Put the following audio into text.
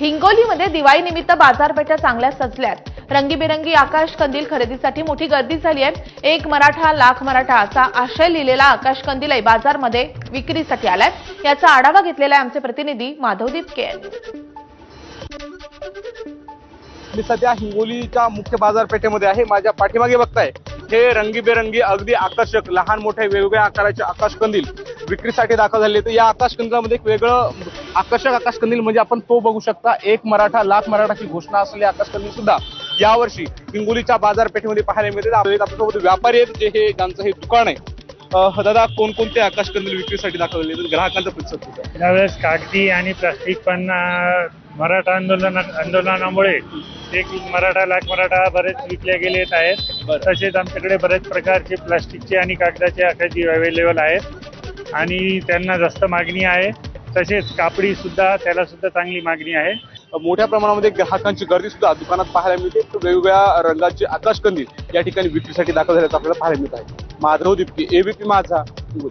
हिंगोलीमध्ये दिवाळीनिमित्त बाजारपेठा चांगल्या सजल्यात. रंगीबेरंगी आकाश कंदील खरेदीसाठी मोठी गर्दी झाली आहे. एक मराठा लाख मराठा असा आशय लिहिलेला आकाश कंदीलही बाजारमध्ये विक्रीसाठी आलाय. याचा आढावा घेतलेला आहे आमचे प्रतिनिधी माधवदीप के. मी सध्या हिंगोलीच्या मुख्य बाजारपेठेमध्ये आहे. माझ्या पाठीमागे बघताय हे रंगीबेरंगी अगदी आकर्षक लहान मोठे वेगवेगळ्या आकाराचे आकाश कंदील विक्रीसाठी दाखल झाले तर या आकाश कंदिलामध्ये एक वेगळं आकर्षक आकाश कंदील म्हणजे आपण तो बघू शकता. एक मराठा लाख मराठाची घोषणा असलेले आकाश कंदील सुद्धा यावर्षी हिंगोलीच्या बाजारपेठेमध्ये पाहायला मिळते. आपल्या आपल्यासोबत व्यापारी आहेत जे हे ज्यांचं हे दुकान आहे. दादा कोणकोणते आकाश कंदील विक्रीसाठी दाखल झाले ग्राहकांचा प्रतिसाद आहे? त्यावेळेस कागदी आणि प्लास्टिक पण मराठा आंदोलन आंदोलनामुळे एक मराठा लाख मराठा बरेच विकले गेले आहेत. तसेच आमच्याकडे बरेच प्रकारचे प्लास्टिकचे आणि कागदाचे आकाशी अवेलेबल आहेत. आणि त्यांना जास्त मागणी आहे. तसेच कापडी सुद्धा त्याला सुद्धा चांगली मागणी आहे. मोठ्या प्रमाणामध्ये ग्राहकांची गर्दी सुद्धा दुकानात पाहायला मिळते. वेगवेगळ्या रंगाचे आकाश कंदील या ठिकाणी विक्रीसाठी दाखल झाल्याचं आपल्याला पाहायला मिळत आहे. माधव दिप्ती. एबीपी माझा. हो,